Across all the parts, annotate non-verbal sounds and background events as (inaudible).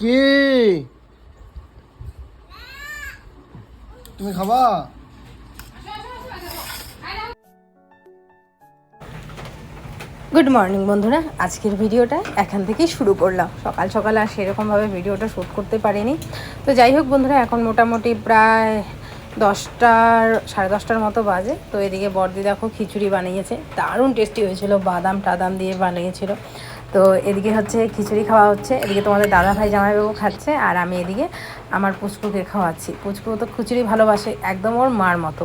কি? তুমি খাবা? গুড মর্নিং বন্ধুরা। আজকের ভিডিওটা এখান থেকেই শুরু করলাম। সকাল সকাল আর সেরকমভাবে ভিডিওটা শ্যুট করতে পারিনি। তো যাই হোক বন্ধুরা, এখন মোটামুটি প্রায় দশটার, সাড়ে দশটার মতো বাজে। তো এদিকে বর্দি দেখো খিচুড়ি বানিয়েছে। দারুণ টেস্টি হয়েছিল। বাদাম টাদাম দিয়ে বানিয়েছিল। তো এদিকে হচ্ছে খিচুড়ি খাওয়া হচ্ছে। এদিকে তোমাদের দাদা ভাই জামাইবাবু খাচ্ছে আর আমি এদিকে আমার পুচকুকে খাওয়াচ্ছি। পুচকু তো খিচুড়ি ভালোবাসে, একদম ওর মার মতো।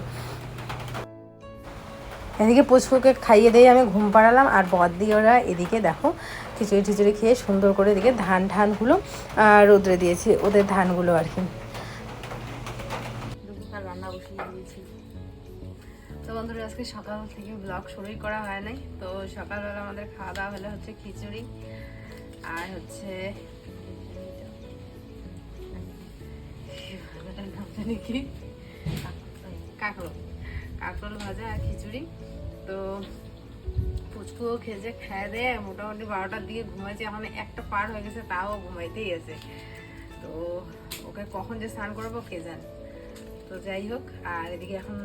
এদিকে পুচকুকে খাইয়ে দিয়ে আমি ঘুম পাড়ালাম আর বদ দিয়ে ওরা এদিকে দেখো খিচুড়ি টিচুড়ি খেয়ে সুন্দর করে এদিকে ধান ঠানগুলো রোদ্রে দিয়েছি। ওদের ধানগুলো আর কি। বন্ধুরা, আজকে সকাল থেকে ব্লগ শুরুই করা হয় নাই। তো সকালবেলা আমাদের খাওয়া দাওয়া হলে হচ্ছে খিচুড়ি আর হচ্ছে কি কাঁকড়ো ভাজা আর খিচুড়ি। তো পুচকুও খেয়েছে, খেয়ে দেয় মোটামুটি বারোটার দিকে ঘুমাইছে। এখন একটা পার হয়ে গেছে, তাও ঘুমাইতেই আছে। তো ওকে কখন যে স্নান করব কে জানে। তো যাই হোক, আর এদিকে এখন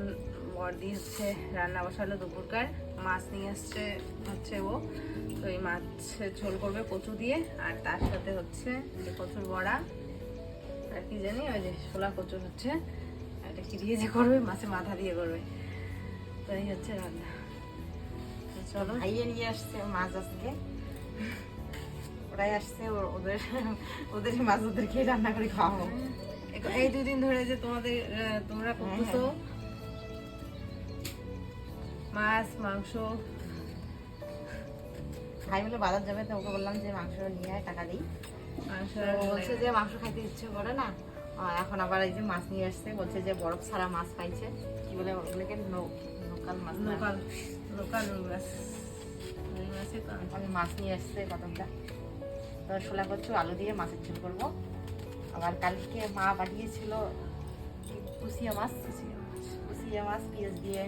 বর্দি হচ্ছে রান্না বসালো দুপুরকার। মাছ নিয়ে আসছে হচ্ছে ও। তো এই মাছের ঝোল করবে কচু দিয়ে আর তার সাথে হচ্ছে যে কচুর বড়া। আর কি জানি ওই যে শোলা কচুর হচ্ছে। এটা কি দিয়ে যে করবে? মাছের মাথা দিয়ে করবে। তো এই হচ্ছে রান্না। চলো। ভাইয়ে নিয়ে আসছে মাছ আজকে। ওরাই আসছে ওদের ওদের মাছ ওদেরকে রান্না করে খাওয়াবো। এই- এই দুদিন ধরে যে তোমাদের তোমরা করতেছো মাছ মাংস। ভাই মিলে বাজার যাবে তো ওকে বললাম যে মাংস নিয়ে আয় টাকা দিই। মাংস বলছে যে মাংস খাইতে ইচ্ছে করে না। এখন আবার এই যে মাছ নিয়ে আসছে বলছে যে বরফ ছাড়া মাছ পাইছে কি বলে ওগুলোকে? লোকাল মাছ লোকাল লোকাল মাছ। মাছে আমি- মাছ নিয়ে আসছে কতটা তো শোলা করছ আলু দিয়ে মাছের ঝোল করব। আবার কালকে মা পাঠিয়েছিল কি কুচিয়া মাছ? কুচিয়া মাছ পেঁয়াজ দিয়ে।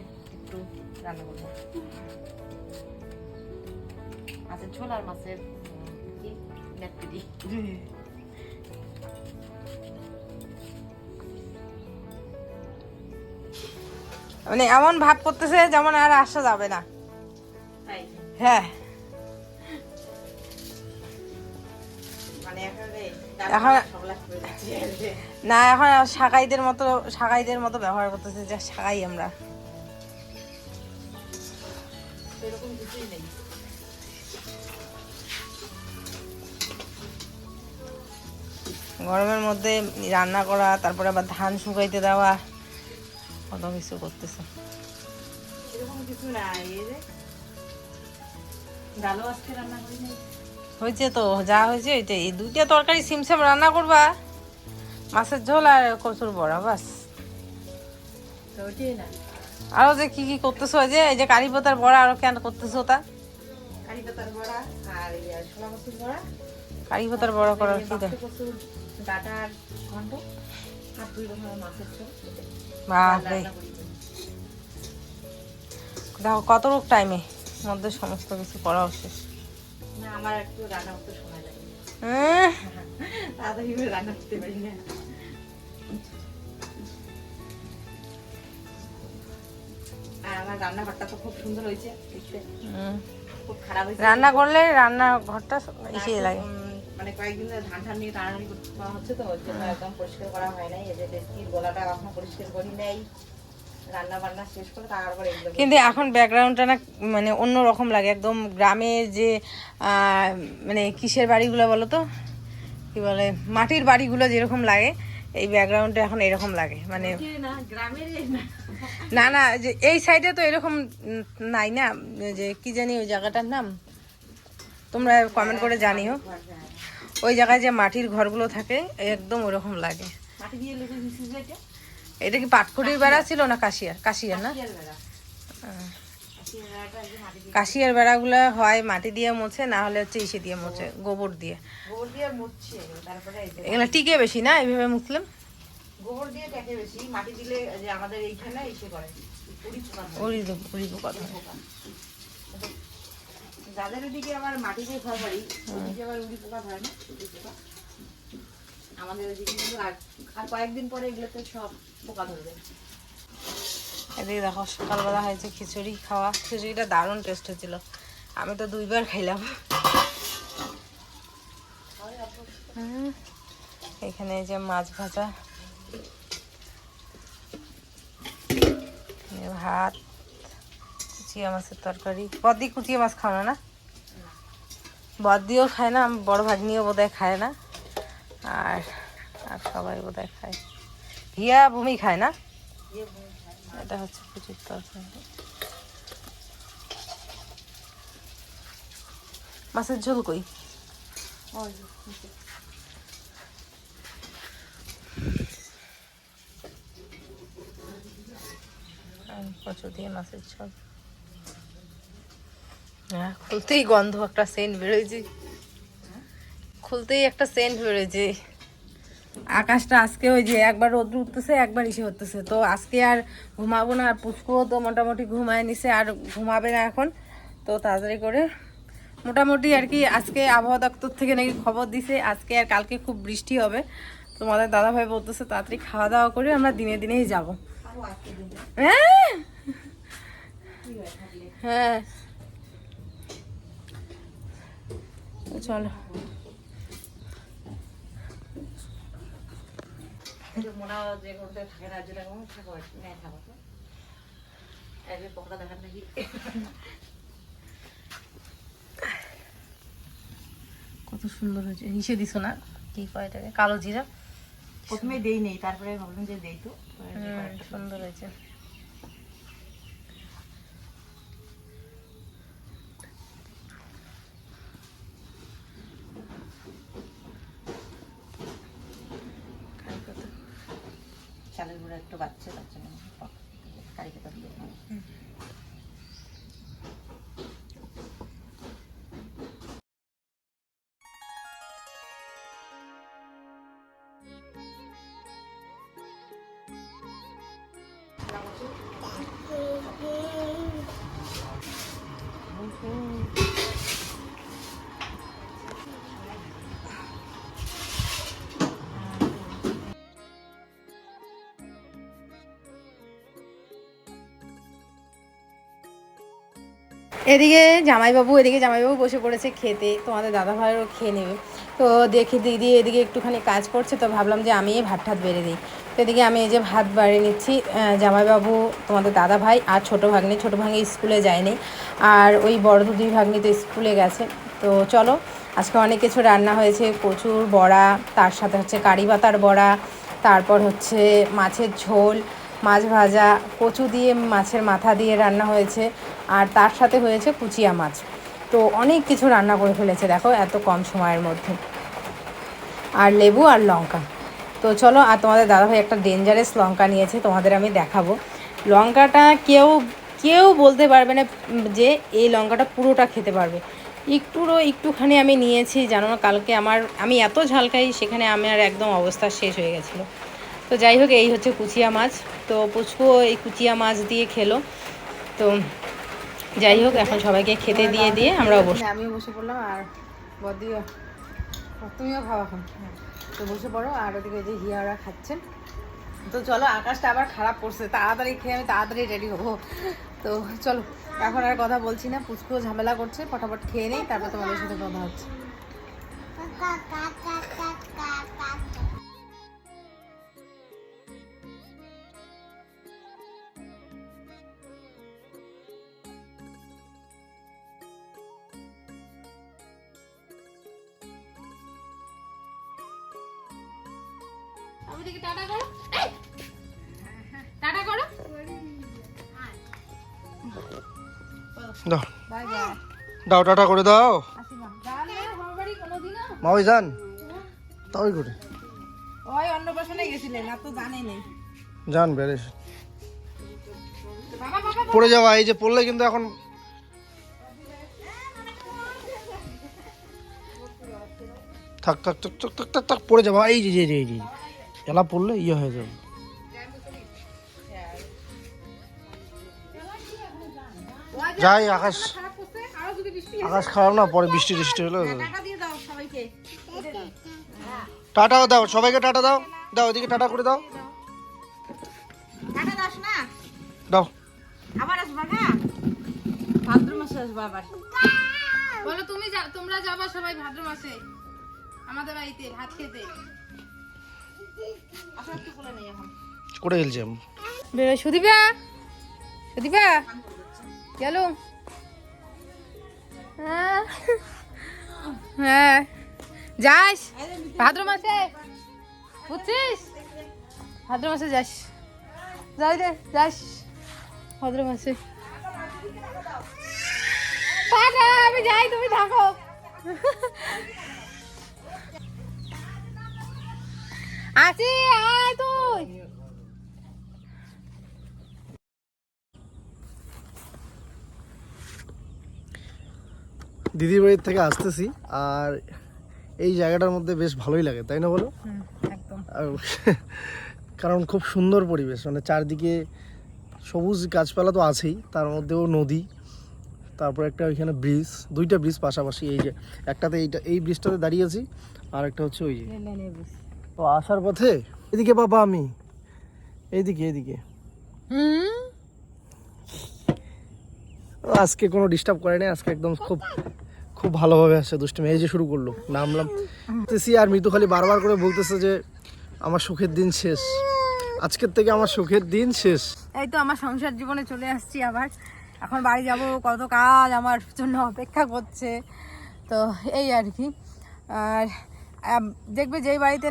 একটু রান্না করব। মাছের ঝোল আর মাছের কি নেটপিটি মানে এমন ভাব করতেছে যেমন আর আসা যাবে না। হ্যাঁ। মানে এখন। না এখন আর সাগাইদের মতো সাগাইদের মতো ব্যবহার করতেছে যে সাগাই আমরা। গরমের মধ্যে রান্না করা তারপরে আবার ধান শুকাইতে দেওয়া কত কিছু করতেছে। হয়েছে তো যা হয়েছে ওইটাই। এই দুইটা তরকারি সিমসাম রান্না করবা মাছের ঝোল আর কচুর বড়া বাস। আরও যে কি কি করতেছো যে এই যে কারি পাতার বড়া আরও কেন করতেছো তা? কারি পাতার বড়া আর কচুর বড়া। কারি পাতার বড়া করার কি দেয় কচুর ঘন্ট আর দুই রকমের মাছের ঝোল। রান্না দেখো কত রোগ টাইমে মধ্যে সমস্ত কিছু করা শেষ। না আমার একটু রান্না করতে সময় লাগে। তাড়াতাড়ি রান্না করতে পারি না। আর আমার রান্নাঘরটা তো খুব সুন্দর হয়েছে দেখতে। খুব খারাপ হয়েছে। রান্না করলে রান্না ঘরটা ইসে লাগে মানে কয়েকদিন ধরে ধান ধান নিয়ে টানাটানি করা হচ্ছে তো ওর জন্য একদম পরিষ্কার করা হয় নাই। এই যে ডেস্কির গলাটা এখনও পরিষ্কার করি নাই। রান্না বান্না শেষ করে তারপরে এগুলো কিন্তু এখন ব্যাকগ্রাউন্ডটা না মানে অন্য রকম লাগে। একদম গ্রামের যে মানে কিসের বাড়িগুলো বলো তো? কি বলে? মাটির বাড়িগুলো যেরকম লাগে এই ব্যাকগ্রাউন্ডটা এখন এরকম লাগে। মানে না না। না না যে এই সাইডে তো এরকম নাই না। যে কি জানি ওই জায়গাটার নাম? তোমরা কমেন্ট করে জানিও। ওই জায়গায় যে মাটির ঘরগুলো থাকে একদম ওরকম লাগে। এটা? কি পাটখড়ির বেড়া ছিল না কাশিয়ার? কাশিয়ার না? কাশিয়ার বেড়াগুলো হয় মাটি দিয়ে মোছে না হলে হচ্ছে ইসে দিয়ে মোছে গোবর দিয়ে। এগুলো টিকে বেশি না এইভাবে মুছলাম গোবর দিয়ে বেশি মাটি দিলে যে আমাদের এইখানে করে উড়ি পোকা উড়ি উড়ি পোকা। যাদের ওদিকে আবার মাটি দিয়ে ঘর বাড়ি ওদিকে আবার উড়ি পোকা ধরে না উড়ি পোকা। আমাদের ওইদিকে কিন্তু আর আর কয়েকদিন পরে এগুলোতে সব পোকা ধরবে। এদিকে দেখো সকালবেলা হয়েছে খিচুড়ি খাওয়া। খিচুড়িটা দারুণ টেস্ট হয়েছিল। আমি তো দুইবার খাইলাম। এখানে যে মাছ ভাজা। ভাত। কুচিয়া মাছের তরকারি। বদি কুচিয়া মাছ খাও না না? বদিও খায় না, বড় ভাগ্নিও বোধহয় খায় না। আর আর সবাই বোধহয় খায়। হিয়া ভূমি খায় না? এটা হচ্ছে কুচির তরকারি। মাছের ঝোল কই? কচু দিয়ে মাছের ঝোল। হ্যাঁ খুলতেই গন্ধ একটা সেন্ট বেরোয়েছে খুলতেই একটা সেন্ট বেরোয়েছে আকাশটা আজকে ওই যে একবার রোদ্র উঠতেছে একবার ইসে হতেছে। তো আজকে আর ঘুমাবো না আর পুচকুও তো মোটামুটি ঘুমায় নিছে আর ঘুমাবে না এখন। তো তাড়াতাড়ি করে মোটামুটি আর কি আজকে আবহাওয়া দপ্তর থেকে নাকি খবর দিছে আজকে আর কালকে খুব বৃষ্টি হবে। তো তোমাদের দাদাভাই বলতেছে তাড়াতাড়ি খাওয়া দাওয়া করে আমরা দিনে দিনেই যাব। হ্যাঁ। হ্যাঁ তো চলো এই যে মোনা যে করতে থাকে না যেটা কোনো থাকো নেয় থাকো তো এই যে পকড়া দেখার নাকি কত সুন্দর হয়েছে। হিসে দিছো না? কি কয় এটাকে কালো জিরা। প্রথমে দেই নেই তারপরে ভাবলাম যে দেই তো। সুন্দর হয়েছে। এদিকে জামাইবাবু এদিকে জামাইবাবু বসে পড়েছে খেতে। তোমাদের দাদা ভাইয়েরও খেয়ে নেবে। তো দেখি দিদি এদিকে একটুখানি কাজ করছে, তো ভাবলাম যে আমি ভাত ঠাত বেড়ে দিই। তো এদিকে আমি এই যে ভাত বাড়িয়ে নিচ্ছি জামাইবাবু, তোমাদের দাদা ভাই আর ছোটো ভাগ্নি। ছোটো ভাগ্নি স্কুলে যায়নি, আর ওই বড় দুই ভাগ্নি তো স্কুলে গেছে। তো চলো, আজকে অনেক কিছু রান্না হয়েছে প্রচুর বড়া, তার সাথে হচ্ছে কারি পাতার বড়া, তারপর হচ্ছে মাছের ঝোল, মাছ ভাজা, কচু দিয়ে মাছের মাথা দিয়ে রান্না হয়েছে, আর তার সাথে হয়েছে কুচিয়া মাছ। তো অনেক কিছু রান্না করে ফেলেছে, দেখো, এত কম সময়ের মধ্যে। আর লেবু আর লঙ্কা। তো চলো, আর তোমাদের দাদাভাই একটা ডেঞ্জারাস লঙ্কা নিয়েছে, তোমাদের আমি দেখাবো। লঙ্কাটা কেউ কেউ বলতে পারবে না যে এই লঙ্কাটা পুরোটা খেতে পারবে। একটুরও একটুখানি আমি নিয়েছি, জানো না, কালকে আমার, আমি এত ঝাল খাই, সেখানে আমার একদম অবস্থা শেষ হয়ে গেছিল। তো যাই হোক, এই হচ্ছে কুচিয়া মাছ। তো পুচকুও এই কুচিয়া মাছ দিয়ে খেলো। তো যাই হোক এখন সবাইকে খেতে দিয়ে দিয়ে আমরা বসে আমিও বসে পড়লাম আর বদিও তুমিও খাওয়া এখন। তো বসে পড়ো আর ওদিকে যে হিয়ারা খাচ্ছেন। তো চলো আকাশটা আবার খারাপ পড়ছে তাড়াতাড়ি খেয়ে আমি তাড়াতাড়ি রেডি হব। তো চলো এখন আর কথা বলছি না পুচকুও ঝামেলা করছে ফটাফট খেয়ে নেই তারপর তোমাদের সাথে কথা হচ্ছে। টাটা করো। টাটা করো। দাও। Bye bye. দাও টাটা করে দাও। আসি মা। জানলে আমার বাড়ি কোনোদিনও? মা ওই যান তাই করে ওই অন্নপ্রাশনে গেছিলেন আর তো জানে নেই। বাবা পড়ে যাওয়া এই যে পড়লে কিন্তু এখন থাক থাক থাক থাক থাক থাক পড়ে যাওয়া এই যে যে যে এই যে। এলা পড়লে ইয়ে হয়ে যাবে। যাই আকাশ আকাশ খারাপ না পরে বৃষ্টি টিষ্টি হলে টাটাও দাও সবাইকে টাটা দাও। দাও এদিকে টাটা করে দাও। না। দাও। আবার আসবা হ্যাঁ ভাদ্র মাসে আসবা আবার। বলো তুমি তোমরা যাবা সবাই ভাদ্র মাসে আমাদের বাড়িতে ভাত খেতে। করে গেলছি আমি? সুদীপা? সুদীপা? গেল হ্যাঁ। যাস। ভাদ্র মাসে। বুঝছিস? ভাদ্র মাসে যাস। যাই রে যাস। ভাদ্র মাসে। আমি যাই, তুমি থাকো। আছি আয় তুই। দিদির বাড়ির থেকে আসতেছি আর এই জায়গাটার মধ্যে বেশ ভালোই লাগে তাই না বলো? আর (laughs) কারণ খুব সুন্দর পরিবেশ মানে চারদিকে সবুজ গাছপালা তো আছেই তার মধ্যেও নদী তারপর একটা ওইখানে ব্রিজ দুইটা ব্রিজ পাশাপাশি এই যে একটাতে এইটা এই ব্রিজটাতে দাঁড়িয়েছি আর একটা হচ্ছে ওই যে তো আসার পথে এদিকে বাবা আমি। এইদিকে এইদিকে। আজকে কোনো ডিস্টার্ব করে নাই আজকে একদম খুব খুব ভালোভাবে আসছে দুষ্টুমি এই যে শুরু করল নামলাম। তেসি আর মৃদু খালি বারবার করে বলতেছে যে আমার সুখের দিন শেষ। আজকের থেকে আমার সুখের দিন শেষ। এই তো আমার সংসার জীবনে চলে আসছি আবার। এখন বাড়ি যাব কত কাজ আমার জন্য অপেক্ষা করছে। তো এই আর কি। আর দেখবে যেই বাড়িতে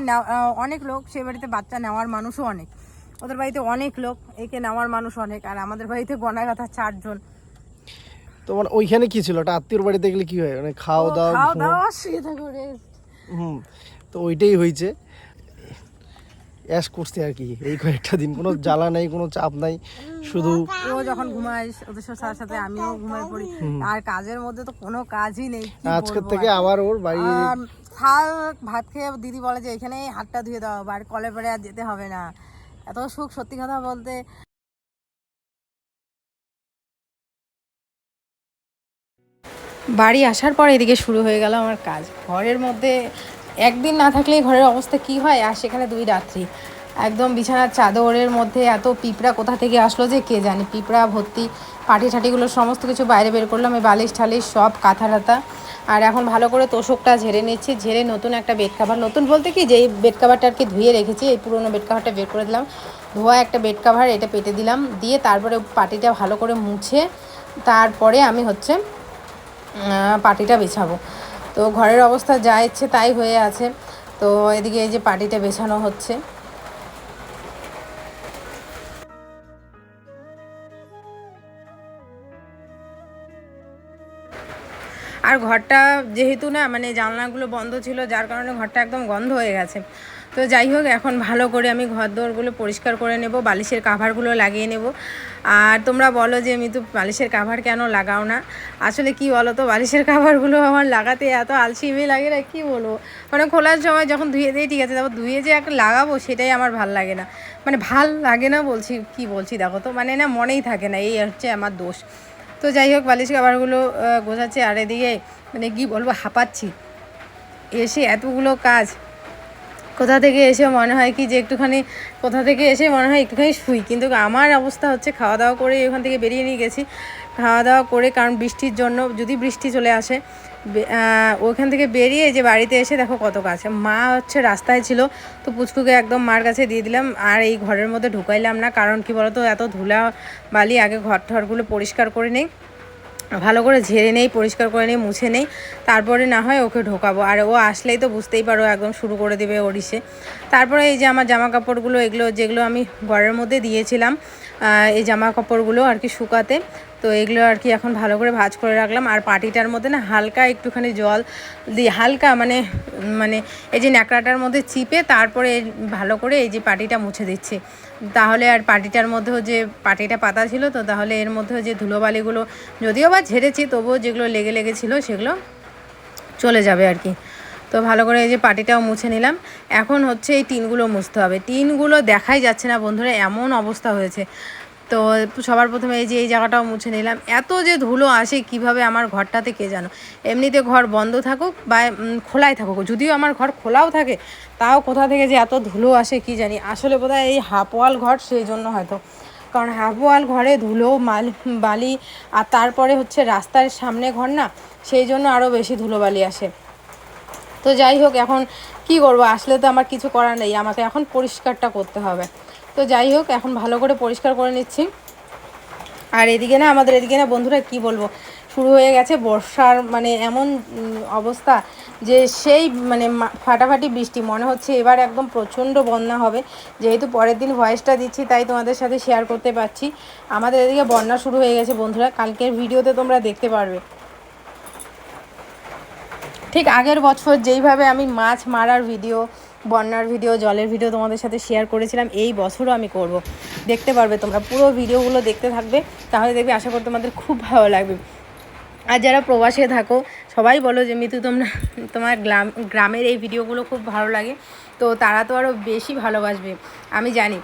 অনেক লোক সেই বাড়িতে বাচ্চা নেওয়ার মানুষও অনেক। ওদের বাড়িতে অনেক লোক একে নেওয়ার মানুষ অনেক আর আমাদের বাড়িতে গনায় কথা চারজন তোমার ওইখানে কি ছিল? ওটা আত্মীয়র বাড়িতে গেলে কি হয়? মানে খাওয়া দাওয়া খাওয়া দাওয়া শুয়ে থাকো রে হুম তো ওইটাই হয়েছে। অ্যাশ করছে আর কি এই কয়েকটা দিন। কোনো জ্বালা নাই কোনো চাপ নাই শুধু ও যখন ঘুমায় ওদের সাথে সাথে আমিও ঘুমাই পড়ি। আর কাজের মধ্যে তো কোনো কাজই নেই আজকের থেকে আবার ওর বাড়ি থাক ভাত খেয়ে দিদি বলে যে এখানেই হাতটা ধুয়ে দাও আর কলে পরে আর যেতে হবে না। এত সুখ সত্যি কথা বলতে। বাড়ি আসার পর এদিকে শুরু হয়ে গেল আমার কাজ। ঘরের মধ্যে একদিন না থাকলেই ঘরের অবস্থা কি হয়? আর সেখানে দুই রাত্রি। একদম বিছানার চাদরের মধ্যে এত পিঁপড়া কোথা থেকে আসলো যে কে জানে? পিঁপড়া, ভর্তি পাটি ঠাটিগুলো সমস্ত কিছু বাইরে বের করলাম, এই বালিশ ঠালিশ সব কাঁথা টাথা আর এখন ভালো করে তোষকটা ঝেড়ে নিচ্ছি, ঝেড়ে নতুন একটা বেড কাভার নতুন বলতে কি যে এই বেড কাভারটা আর কি ধুয়ে রেখেছি, এই পুরোনো বেড কাভারটা বের করে দিলাম। ধোয়া একটা বেড কাভার এটা পেটে দিলাম। দিয়ে তারপরে পাটিটা ভালো করে মুছে, তারপরে আমি হচ্ছে পাটিটা বেছাবো। তো ঘরের অবস্থা যা ইচ্ছে তাই হয়ে আছে। তো এদিকে এই যে পাটিটা বেছানো হচ্ছে। আর ঘরটা যেহেতু না মানে জানলাগুলো বন্ধ ছিল, যার কারণে ঘরটা একদম গন্ধ হয়ে গেছে। তো যাই হোক, এখন ভালো করে আমি ঘর দোরগুলো পরিষ্কার করে নেব, বালিশের কাভারগুলো লাগিয়ে নেব। আর তোমরা বলো যে আমি তো বালিশের কাভার কেন লাগাও না? আসলে কি বলো তো বালিশের কাভারগুলো আমার লাগাতে এত আলসিমি লাগে না, কি বলব? মানে খোলার সময় যখন ধুয়ে দিই, ঠিক আছে, তারপর ধুয়ে যে একটা লাগাবো, সেটাই আমার ভালো লাগে না। মানে ভালো লাগে না বলছি, কি বলছি দেখো তো মানে না মনেই থাকে না, এই হচ্ছে আমার দোষ। তো যাই হোক, বালিশ কাভারগুলো গোছাচ্ছে, আর এদিকে মানে কি বলব, হাঁপাচ্ছি। এসে এতগুলো কাজ কোথা থেকে এসে মনে হয় কি যে একটুখানি, কোথা থেকে এসে মনে হয় একটুখানি শুই? কিন্তু আমার অবস্থা হচ্ছে খাওয়া দাওয়া করে ওখান থেকে বেরিয়ে নিয়ে গেছি। খাওয়া দাওয়া করে, কারণ বৃষ্টির জন্য যদি বৃষ্টি চলে আসে ওখান থেকে বেরিয়ে যে বাড়িতে এসে দেখো কত কাছে। মা হচ্ছে রাস্তায় ছিল, তো পুচকুকে একদম মার কাছে দিয়ে দিলাম, আর এই ঘরের মধ্যে ঢুকাইলাম না, কারণ কি বলতো, এত ধুলা বালি আগে ঘর ঠরগুলো পরিষ্কার করে নেই। ভালো করে ঝেড়ে নেই, পরিষ্কার করে নেই, মুছে নেই। তারপরে না হয় ওকে ঢোকাবো। আর ও আসলেই তো বুঝতেই পারো, একদম শুরু করে দেবে ওড়িশে তারপরে এই যে আমার জামা কাপড়গুলো এগুলো যেগুলো আমি ঘরের মধ্যে দিয়েছিলাম এই জামা কাপড়গুলো আর কি শুকাতে, তো এগুলো আর কি এখন ভালো করে ভাজ করে রাখলাম। আর পাটিটার মধ্যে না হালকা একটুখানি জল দিয়ে হালকা মানে মানে এই যে ন্যাকড়াটার মধ্যে চিপে তারপরে ভালো করে এই যে পাটিটা মুছে দিচ্ছি। তাহলে আর পাটিটার মধ্যেও যে পাটিটা পাতা ছিল, তো তাহলে এর মধ্যেও যে ধুলোবালিগুলো যদিও বা ঝেড়েছি, তবুও যেগুলো লেগে লেগেছিলো সেগুলো চলে যাবে আর কি। তো ভালো করে এই যে পাটিটাও মুছে নিলাম। এখন হচ্ছে এই টিনগুলো মুছতে হবে। টিনগুলো দেখাই যাচ্ছে না বন্ধুরা, এমন অবস্থা হয়েছে। তো সবার প্রথমে এই যে, এই জায়গাটাও মুছে নিলাম। এত যে ধুলো আসে, কীভাবে আমার ঘরটাতে কে জানো? এমনিতে ঘর বন্ধ থাকুক বা খোলাই থাকুক, যদিও আমার ঘর খোলাও থাকে, তাও কোথা থেকে যে এত ধুলো আসে কি জানি? আসলে বোধহয় এই হাফওয়াল ঘর সেই জন্য হয়তো। কারণ হাফওয়াল ঘরে ধুলো, মাল, বালি, আর তারপরে হচ্ছে রাস্তার সামনে ঘর না, সেই জন্য আরও বেশি ধুলোবালি আসে। তো যাই হোক, এখন কি করব? আসলে তো আমার কিছু করার নেই, আমাকে এখন পরিষ্কারটা করতে হবে। তো যাই হোক, এখন ভালো করে পরিষ্কার করে নিচ্ছি। আর এদিকে না, আমাদের এদিকে না বন্ধুরা, কি বলব, শুরু হয়ে গেছে বর্ষার মানে এমন অবস্থা যে সেই মানে ফাটাফাটি বৃষ্টি। মনে হচ্ছে এবার একদম প্রচণ্ড বন্যা হবে। যেহেতু পরের দিন ভয়েসটা দিচ্ছি, তাই তোমাদের সাথে শেয়ার করতে পারছি। আমাদের এদিকে বন্যা শুরু হয়ে গেছে বন্ধুরা, কালকের ভিডিওতে তোমরা দেখতে পারবে। ঠিক আগের বছর যেইভাবে আমি মাছ মারার ভিডিও বন্যার ভিডিও, জলের ভিডিও তোমাদের সাথে শেয়ার করেছিলাম, এই বছরও আমি করব। দেখতে পারবে তোমরা, পুরো ভিডিওগুলো দেখতে থাকবে, তাহলে দেখবে আশা করি তোমাদের খুব ভালো লাগবে। আর যারা প্রবাসে থাকো, সবাই বলো যে, মিতু, তোমরা, তোমার গ্রাম, গ্রামের এই ভিডিওগুলো খুব ভালো লাগে, তো তারা তো আরও বেশি ভালোবাসবে, আমি জানি।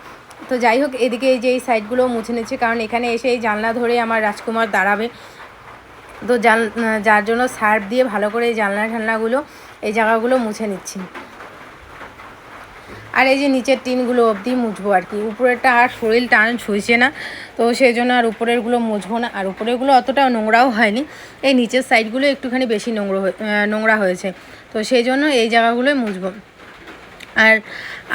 তো যাই হোক, এদিকে এই যে এই সাইডগুলো মুছে নিচ্ছে, কারণ এখানে এসে এই জানলা ধরে আমার রাজকুমার দাঁড়াবে। তো যার জন্য সার্ফ দিয়ে ভালো করে এই জানলা ঠান্নাগুলো এই জায়গাগুলো মুছে নিচ্ছি। আর এই যে নিচের টিনগুলো অবধি মুছবো আর কি। উপরেরটা আর শরীর টান ছুঁইছে না, তো সেই জন্য আর উপরেরগুলো মুছবো না। আর উপরেরগুলো অতটা নোংরাও হয়নি, এই নিচের সাইডগুলো একটুখানি বেশি নোংরা নোংরা হয়েছে। তো সেই জন্য এই জায়গাগুলোই মুছবো। আর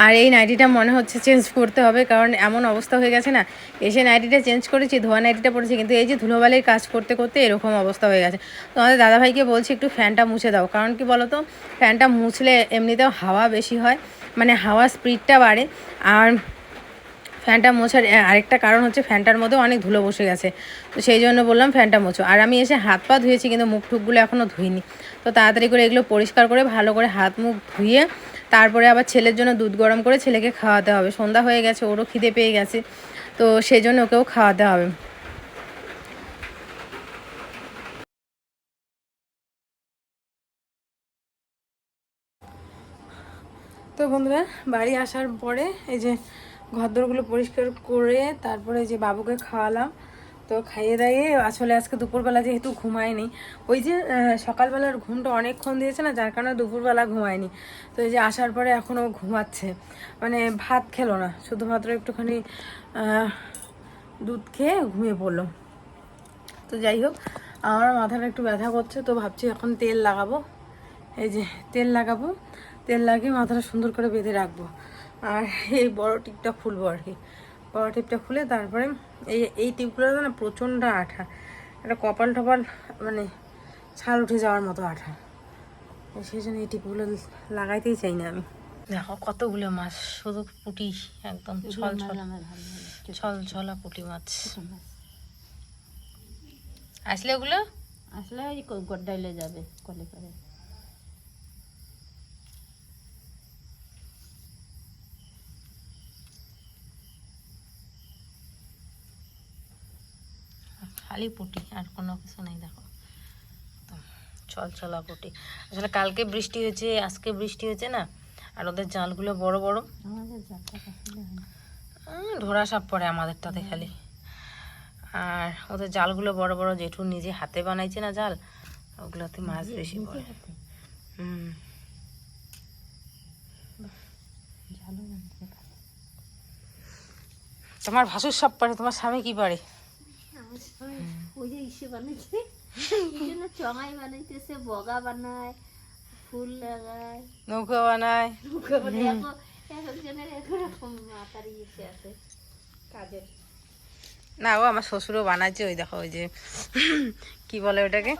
আর এই নাইটিটা মনে হচ্ছে চেঞ্জ করতে হবে, কারণ এমন অবস্থা হয়ে গেছে না, এসে নাইটিটা চেঞ্জ করেছি, ধোয়া নাইটিটা পড়েছি কিন্তু এই যে ধুলোবালির কাজ করতে করতে এরকম অবস্থা হয়ে গেছে। তো আমাদের দাদাভাইকে বলছি, একটু ফ্যানটা মুছে দাও, কারণ কি বলো তো ফ্যানটা মুছলে এমনিতেও হাওয়া বেশি হয় মানে হাওয়া স্পিডটা বাড়ে। আর ফ্যানটা মোছার আরেকটা কারণ হচ্ছে ফ্যানটার মধ্যে অনেক ধুলো বসে গেছে। তো সেই জন্য বললাম ফ্যানটা মোছো। আর আমি এসে হাত পা ধুয়েছি, কিন্তু মুখ টুকগুলো এখনও ধুইনি। তো তাড়াতাড়ি করে এগুলো পরিষ্কার করে, ভালো করে হাত মুখ ধুয়ে, তারপরে আবার ছেলের জন্য দুধ গরম করে ছেলেকে খাওয়াতে হবে। সন্ধ্যা হয়ে গেছে, ওরও খিদে পেয়ে গেছে। তো সেই জন্য ওকেও খাওয়াতে হবে। তো বন্ধুরা, বাড়ি আসার পরে এই যে ঘরদোরগুলো পরিষ্কার করে তারপরে যে বাবুকে খাওয়ালাম। তো খাইয়ে দাইয়ে আসলে আজকে দুপুরবেলা যেহেতু ঘুমায়নি, ওই যে সকালবেলার ঘুমটা অনেকক্ষণ দিয়েছে না, যার কারণে দুপুরবেলা ঘুমায়নি। তো এই যে আসার পরে এখনও ঘুমাচ্ছে। মানে ভাত খেলো না, শুধুমাত্র একটুখানি দুধ খেয়ে ঘুমিয়ে পড়ল। তো যাই হোক, আমার মাথাটা একটু ব্যথা করছে, তো ভাবছি এখন তেল লাগাবো। এই যে তেল লাগাবো। তেল লাগিয়ে মাথাটা সুন্দর করে বেঁধে রাখব। আর এই বড় টিপটা খুলবো আর কি। বড় টিপটা খুলে তারপরে এই এই টিপগুলো না প্রচণ্ড আঠা। একটা কপাল টপাল মানে ছাল উঠে যাওয়ার মতো আঠা। সেই জন্য এই টিপগুলো লাগাইতেই চাই না আমি। দেখো কতগুলো মাছ শুধু পুটি একদম ছল ছল। ছল ছলা পুটি মাছ। আসলে ওগুলো? আসলে ওই গড্ডাইলে যাবে কলে করে। খালি পুটি আর কোনো কিছু নেই দেখো। একদম ছল ছলা পুটি। আসলে কালকে বৃষ্টি হয়েছে আজকে বৃষ্টি হয়েছে না আর ওদের জালগুলো বড় বড়। ধরা সাপ পড়ে আমাদেরটাতে খালি। আর ওদের জালগুলো বড় বড় জেঠু নিজে হাতে বানাইছে না জাল ওগুলোতে মাছ বেশি পড়ে। হুম। তোমার ভাসুর সব পারে তোমার স্বামী কি পারে ওই যে ইসে বানাইছে এই জন্য চঙাই বানাইতেছে বগা বানায় ফুল লাগায়। নৌকা বানায়। নৌকা বানায় এক এক একজনের এক রকম মাথার ইসে আছে কাজের। না ও আমার শ্বশুরও বানাচ্ছে ওই দেখো ওই যে কি বলে ওটাকে?